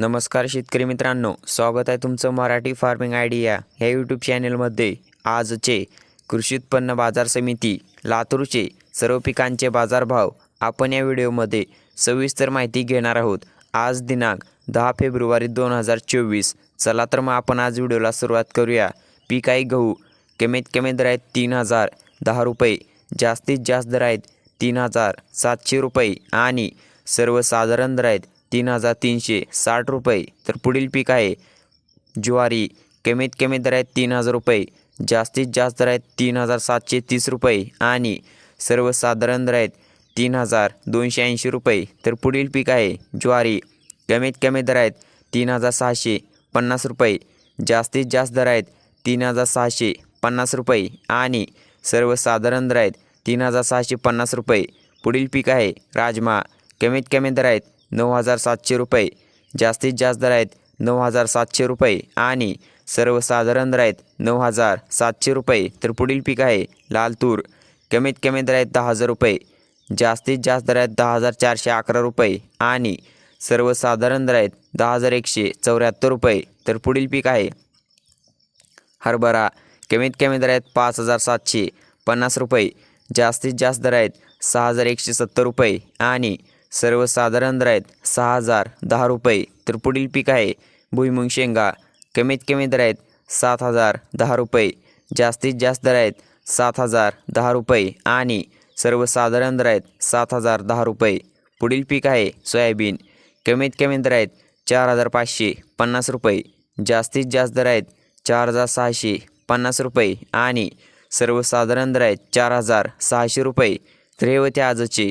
नमस्कार शेतकरी मित्रांनो स्वागत आहे तुमचं मराठी फार्मिंग आयडिया ह्या यूट्यूब चॅनलमध्ये आजचे कृषी उत्पन्न बाजार समिती लातूरचे सर्व पिकांचे बाजारभाव आपण या व्हिडिओमध्ये सविस्तर माहिती घेणार आहोत. आज दिनांक दहा फेब्रुवारी दोन हजार चोवीस. चला तर मग आपण आज व्हिडिओला सुरुवात करूया. पीक आहे गहू कमीत कमी दर आहेत तीन हजार दहा रुपये जास्तीत जास्त दर आहेत तीन हजार सातशे रुपये आणि सर्वसाधारण दर आहेत तीन हजार तीनशे साठ रुपये. तर पुढील पीक आहे ज्वारी. कमीत कमी दर आहेत तीन हजार रुपये. जास्तीत जास्त दर आहेत तीन हजार सातशे तीस रुपये. आणि सर्वसाधारण दर आहेत तीन हजार दोनशे ऐंशी रुपये. तर पुढील पीक आहे ज्वारी. कमीत कमी दर आहेत तीन हजार सहाशे पन्नास रुपये. जास्तीत जास्त दर आहेत तीन हजार सहाशे पन्नास रुपये. आणि सर्वसाधारण दर आहेत तीन हजार सहाशे पन्नास रुपये. पुढील पीक आहे राजमा. कमीत कमी दर आहेत नऊ हजार सातशे रुपये. जास्तीत जास्त दर आहेत नऊ हजार सातशे रुपये. आणि सर्वसाधारण दर आहेत नऊ हजार सातशे रुपये. तर पुढील पीक आहे लाल तूर कमीत कमी दर आहेत दहा हजार रुपये. जास्तीत जास्त दर आहेत दहा हजार चारशे अकरा रुपये. आणि सर्वसाधारण दर आहेत दहा हजार एकशे चौऱ्याहत्तर रुपये. तर पुढील पीक आहे हरभरा. कमीत कमी दर आहेत पाच हजार सातशे पन्नास रुपये. जास्तीत जास्त दर आहेत सहा हजार एकशे सत्तर रुपये. आणि सर्वसाधारण दर आहेत सहा हजार दहा रुपये तर पुढील पीक आहे. भुईमुंग शेंगा कमीत कमी दर आहेत सात हजार दहा रुपये जास्तीत जास्त दर आहेत सात हजार दहा रुपये आणि सर्वसाधारण दर आहेत सात हजार दहा रुपये. पुढील पीक आहे सोयाबीन कमीत कमी दर आहेत चार हजार पाचशे पन्नास रुपये जास्तीत जास्त दर आहेत चार हजार सहाशे पन्नास रुपये आणि सर्वसाधारण दर आहेत चार हजार सहाशे रुपये. तर हे होते आजचे